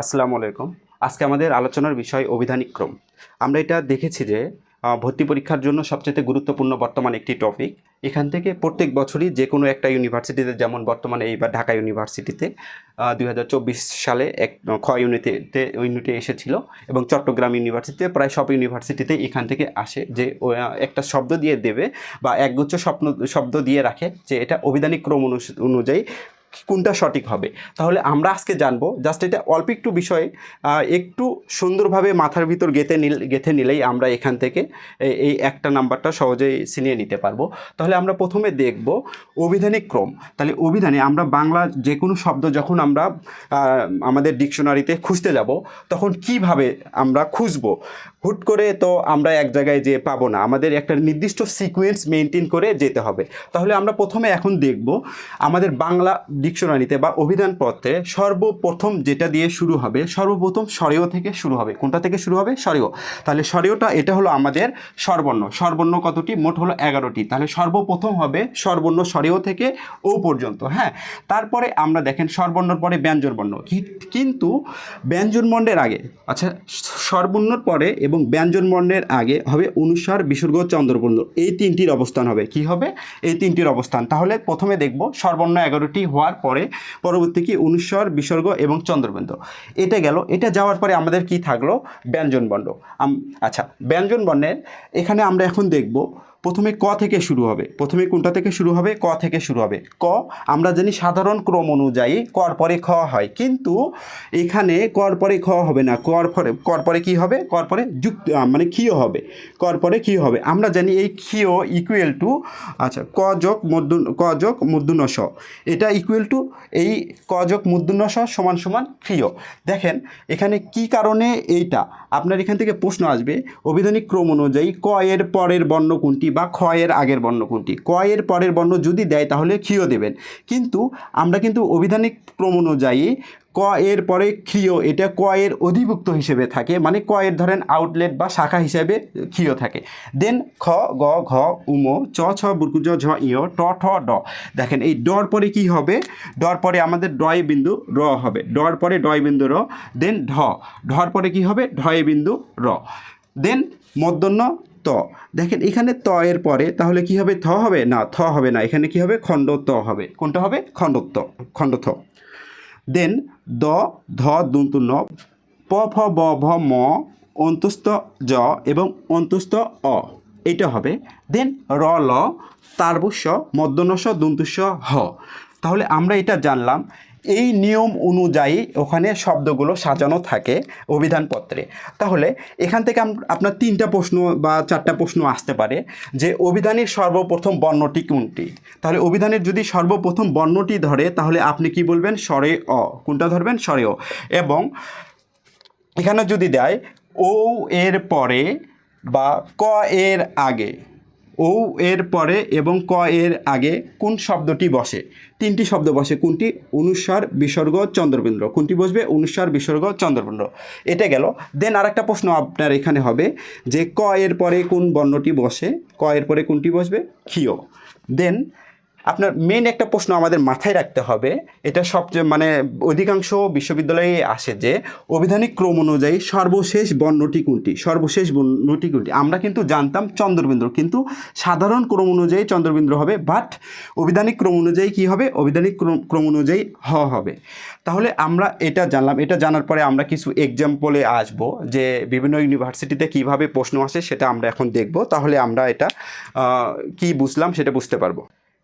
আসসালামু আলাইকুম। আজকে আমাদের আলোচনার বিষয় অভিধানিক ক্রম। আমরা এটা দেখেছি যে ভর্তি পরীক্ষার জন্য সবচেয়ে গুরুত্বপূর্ণ বর্তমান একটি টপিক এখান থেকে প্রত্যেক বছরই যে কোনো একটা ইউনিভার্সিটিতে যেমন বর্তমানে এইবার ঢাকা ইউনিভার্সিটিতে দু হাজার চব্বিশ সালে এক খ ইউনিটে ইউনিটে এসেছিল এবং চট্টগ্রাম ইউনিভার্সিটিতে প্রায় সব ইউনিভার্সিটিতে এখান থেকে আসে যে একটা শব্দ দিয়ে দেবে বা একগুচ্ছ স্বপ্ন, শব্দ দিয়ে রাখে যে, এটা অভিধানিক ক্রম অনুযায়ী কোনটা সঠিক হবে? তাহলে আমরা আজকে জানব জাস্ট এটা অল্প একটু বিষয়ে একটু সুন্দরভাবে মাথার ভিতর গেঁথে নিল, গেঁথে নিলেই আমরা এখান থেকে এই- একটা নাম্বারটা সহজেই ছিনিয়ে নিতে পারব। তাহলে আমরা প্রথমে দেখব অভিধানিক ক্রম। তাহলে অভিধানে আমরা বাংলা যে কোনো শব্দ যখন আমরা আমাদের ডিকশনারিতে খুঁজতে যাব, তখন কীভাবে আমরা খুঁজবো? হুট করে তো আমরা এক জায়গায় যেয়ে পাবো না। আমাদের একটা নির্দিষ্ট সিকোয়েন্স মেনটেন করে যেতে হবে। তাহলে আমরা প্রথমে এখন দেখব আমাদের বাংলা ডিকশনারিতে বা অভিধান পত্রে সর্বপ্রথম যেটা দিয়ে শুরু হবে, সর্বপ্রথম স্বরেয় থেকে শুরু হবে। কোনটা থেকে শুরু হবে? স্বরেয় তাহলে স্বরেয়টা এটা হলো আমাদের স্বরবর্ণ। স্বরবর্ণ কতটি? মোট হলো এগারোটি। তাহলে সর্বপ্রথম হবে স্বরবর্ণ স্বরেয় থেকে ও পর্যন্ত হ্যাঁ? তারপরে আমরা দেখেন স্বরবর্ণর পরে ব্যঞ্জনবর্ণ। কিন্তু ব্যঞ্জনবর্ণের আগে আচ্ছা সর্বর্ণর পরে এবং ব্যঞ্জনবর্ণের আগে হবে অনুসার, বিসর্গ, চন্দ্রবর্ণ। এই তিনটির অবস্থান হবে। কি হবে? এই তিনটির অবস্থান। তাহলে প্রথমে দেখব স্বরবর্ণ এগারোটি হওয়ার পরে পরবর্তী কি অনুস্বর বিসর্গ এবং চন্দ্রবিন্দু। এটা গেল, এটা যাওয়ার পরে আমাদের কি থাকল? ব্যঞ্জনবর্ণ। আচ্ছা ব্যঞ্জনবর্ণের এখানে আমরা এখন দেখব প্রথমে ক থেকে শুরু হবে। প্রথমে কোনটা থেকে শুরু হবে? ক থেকে শুরু হবে। ক, আমরা জানি সাধারণ ক্রম অনুযায়ী কর পরে খ হয়। কিন্তু এখানে কর পরে খ হবে না। কর পরে কর পরে কী হবে? কর পরে যুক্ত মানে ক্ষীয় হবে। কর পরে কী হবে। আমরা জানি এই ক্ষীয় ইকুয়েল টু আচ্ছা ক যোগ মধ্য ক যোগ মূর্ধন্য স এটা ইকুয়েল টু এই ক যোগ মূর্ধন্য স সমান সমান ক্ষীয়। দেখেন, এখানে কি কারণে এইটা? আপনার এখান থেকে প্রশ্ন আসবে। অভিধানিক ক্রম অনুযায়ী ক এর পরের বর্ণ কোনটি বা এর আগের বর্ণ কোনটি? ক এর পরের বর্ণ যদি দেয় তাহলে ক্ষীয় দেবেন। কিন্তু আমরা কিন্তু অভিধানিক ক্রম অনুযায়ী ক এর পরে ক্ষীয়, এটা ক এর অধিভুক্ত হিসেবে থাকে মানে ক এর ধরেন আউটলেট বা শাখা হিসেবে ক্ষীয় থাকে। দেন খ, গ, ঘ উম চ, ছ বুরকুজ ঝ ইয় ট ঠ ড। দেখেন এই ডর পরে কি হবে? ডর পরে আমাদের ডয় বিন্দু র হবে। ডর পরে ডয় বিন্দু র দেন ঢ। ঢর পরে কি হবে? ঢয় বিন্দু র। দেন মধ্যাহ্ন ত। দেখেন এখানে ত এর পরে তাহলে কি হবে? থ হবে? না, থ হবে না। এখানে কি হবে? খণ্ড ত হবে। কোনটা হবে? খণ্ড ত খণ্ড থ দেন দ, ধ দুন্তু ন, প, ফ, ব, ভ, ম অন্তুস্ত জ এবং অন্তুস্ত অ। এইটা হবে। দেন র, ল, তারবস্য, মদ্যনস্য, দন্তুস্য, হ। তাহলে আমরা এটা জানলাম। এই নিয়ম অনুযায়ী ওখানে শব্দগুলো সাজানো থাকে অভিধানপত্রে। তাহলে এখান থেকে আপনার তিনটা প্রশ্ন বা চারটা প্রশ্ন আসতে পারে যে অভিধানের সর্বপ্রথম বর্ণটি কোনটি? তাহলে অভিধানের যদি সর্বপ্রথম বর্ণটি ধরে, তাহলে আপনি কি বলবেন? স্বরে অ। কোনটা ধরবেন? স্বরে অ। এবং এখানে যদি দেয় ও এর পরে বা ক এর আগে ও এর পরে এবং ক এর আগে কোন শব্দটি বসে? তিনটি শব্দ বসে। কোনটি? অনুস্বার বিসর্গ চন্দ্রবিন্দ্র কোনটি বসবে? অনুস্বার বিসর্গ চন্দ্রবিন্দ্র এটা গেল। দেন আর একটা প্রশ্ন আপনার এখানে হবে যে ক এর পরে কোন বর্ণটি বসে? ক এর পরে কোনটি বসবে? ক্ষীয়। দেন আপনার মেন একটা প্রশ্ন আমাদের মাথায় রাখতে হবে, এটা সবচেয়ে মানে অধিকাংশ বিশ্ববিদ্যালয়ে আসে যে, অভিধানিক ক্রম অনুযায়ী সর্বশেষ বর্ণটি কোনটি? সর্বশেষ বর্ণটি কোনটি? আমরা কিন্তু জানতাম চন্দ্রবিন্দু কিন্তু সাধারণ ক্রম অনুযায়ী চন্দ্রবিন্দু হবে বাট অভিধানিক ক্রম অনুযায়ী কী হবে? অভিধানিক ক্রম অনুযায়ী হ হবে। তাহলে আমরা এটা জানলাম, এটা জানার পরে আমরা কিছু এক্সাম্পলে আসব যে বিভিন্ন ইউনিভার্সিটিতে কীভাবে প্রশ্ন আসে, সেটা আমরা এখন দেখব। তাহলে আমরা এটা কি বুঝলাম সেটা বুঝতে পারব।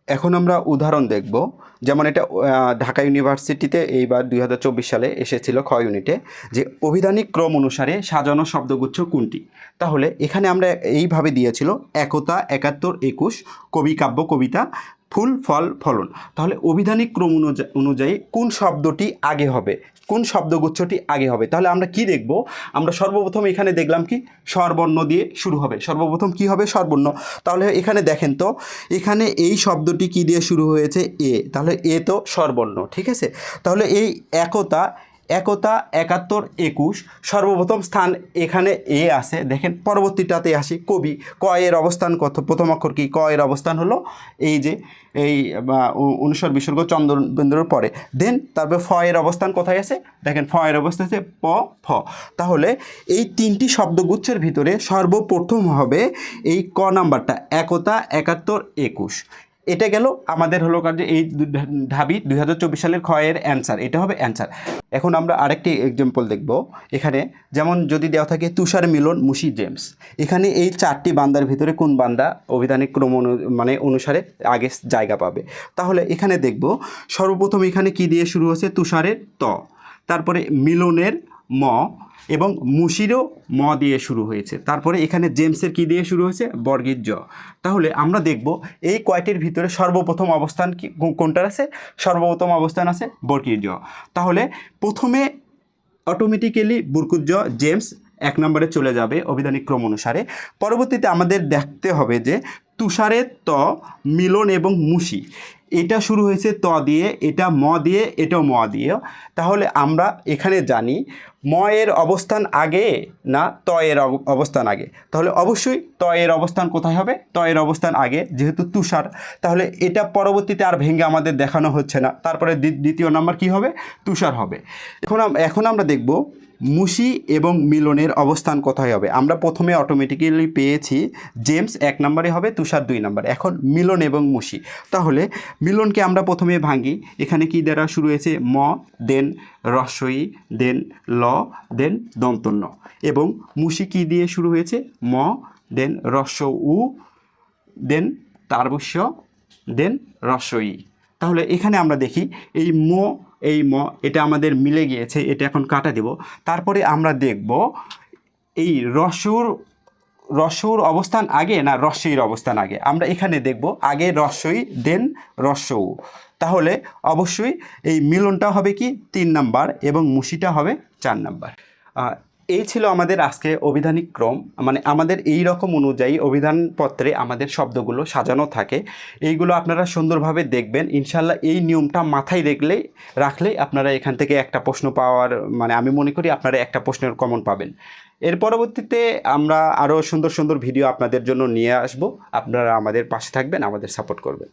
এখন আমরা উদাহরণ দেখব। যেমন এটা ঢাকা ইউনিভার্সিটিতে এইবার দুই হাজার চব্বিশ সালে এসেছিল খ ইউনিটে যে অভিধানিক ক্রম অনুসারে সাজানো শব্দগুচ্ছ কোনটি? তাহলে এখানে আমরা এইভাবে দিয়েছিল, একতা, একাত্তর, একুশ, কবি কাব্য, কবিতা ফুল, ফল, ফলন। তাহলে অভিধানিক ক্রম অনুযা- অনুযায়ী কোন শব্দটি আগে হবে? কোন শব্দগুচ্ছটি আগে হবে? তাহলে আমরা কি দেখব? আমরা সর্বপ্রথম এখানে দেখলাম কি? স্বরবর্ণ দিয়ে শুরু হবে। সর্বপ্রথম কি হবে? স্বরবর্ণ। তাহলে এখানে দেখেন তো, এখানে এই শব্দটি কি দিয়ে শুরু হয়েছে? এ। তাহলে এ তো স্বরবর্ণ, ঠিক আছে? তাহলে এই একতা একতা, একাত্তর, একুশ, সর্বপ্রথম স্থান এখানে এ আছে। দেখেন, পরবর্তীটাতে আসি, কবি, ক এর অবস্থান কত? প্রথম অক্ষর কি? ক এর অবস্থান হলো এই যে, এই অনুসর বিসর্গ চন্দ্রবিন্দুর পরে। দেন তারপরে ফ এর অবস্থান কোথায় আছে? দেখেন, ফ এর অবস্থান আছে, প, ফ। তাহলে এই তিনটি শব্দগুচ্ছের ভিতরে সর্বপ্রথম হবে এই ক নাম্বারটা, একতা, একাত্তর, একুশ। এটা গেল আমাদের হলো কার যে এই ঢাবি দুই হাজার চব্বিশ সালের ক্ষয়ের অ্যান্সার এটা হবে অ্যান্সার এখন আমরা আরেকটি এক্সাম্পল দেখব। এখানে যেমন যদি দেওয়া থাকে তুষার মিলন মুশি জেমস। এখানে এই চারটি বান্দার ভিতরে কোন বান্দা অভিধানিক ক্রম মানে অনুসারে আগে জায়গা পাবে? তাহলে এখানে দেখব, সর্বপ্রথম এখানে কি দিয়ে শুরু হচ্ছে তুষারের ত। তারপরে মিলনের ম এবং মুশিরও ম দিয়ে শুরু হয়েছে। তারপরে এখানে জেমসের কি দিয়ে শুরু হয়েছে? বর্গীর জ। তাহলে আমরা দেখব এই কয়টির ভিতরে সর্বপ্রথম অবস্থান কি কোনটার আছে? সর্বপ্রথম অবস্থান আছে বর্গীর জ। তাহলে প্রথমে অটোমেটিক্যালি বুরকুজ্জ জেমস এক নম্বরে চলে যাবে অভিধানিক ক্রম অনুসারে। পরবর্তীতে আমাদের দেখতে হবে যে তুষারের ত, মিলন এবং মুশি। এটা শুরু হয়েছে ত দিয়ে, এটা ম দিয়ে, এটাও ম দিয়ে তাহলে আমরা এখানে জানি ম এর অবস্থান আগে না ত এর অব- অবস্থান আগে? তাহলে অবশ্যই ত এর অবস্থান কোথায় হবে? ত এর অবস্থান আগে, যেহেতু তুষার। তাহলে এটা পরবর্তীতে আর ভেঙে আমাদের দেখানো হচ্ছে না। তারপরে দ্বি- দ্বিতীয় নাম্বার কি হবে? তুষার হবে। এখন এখন আমরা দেখব মুশি এবং মিলনের অবস্থান কোথায় হবে। আমরা প্রথমে অটোমেটিক্যালি পেয়েছি জেমস এক নম্বরে হবে, তুষার দুই নম্বর। এখন মিলন এবং মুশি তাহলে মিলনকে আমরা প্রথমে ভাঙি এখানে কি দ্বারা শুরু হয়েছে? ম, দেন রসই দেন, ল দেন দন্তন্য। এবং মুশি কি দিয়ে শুরু হয়েছে? ম, দেন রস্ব উ, দেন তারবস্য, দেন রস্বই তাহলে এখানে আমরা দেখি, এই ম এই ম, এটা আমাদের মিলে গিয়েছে, এটা এখন কাটা দেব। তারপরে আমরা দেখব, এই রসুর রসুর অবস্থান আগে না রস্যইর অবস্থান আগে? আমরা এখানে দেখব, আগে রস্যই, দেন রস্যউ তাহলে অবশ্যই এই মিলনটা হবে কি তিন নাম্বার এবং মুশিটা হবে চার নাম্বার। এই ছিল আমাদের আজকে অভিধানিক ক্রম। মানে আমাদের এই রকম অনুযায়ী অভিধানপত্রে আমাদের শব্দগুলো সাজানো থাকে। এইগুলো আপনারা সুন্দরভাবে দেখবেন। ইনশাল্লাহ এই নিয়মটা মাথায় রাখলেই রাখলেই আপনারা এখান থেকে একটা প্রশ্ন পাওয়ার মানে আমি মনে করি আপনারা একটা প্রশ্নের কমন পাবেন। এর পরবর্তীতে আমরা আরও সুন্দর সুন্দর ভিডিও আপনাদের জন্য নিয়ে আসব। আপনারা আমাদের পাশে থাকবেন, আমাদের সাপোর্ট করবেন।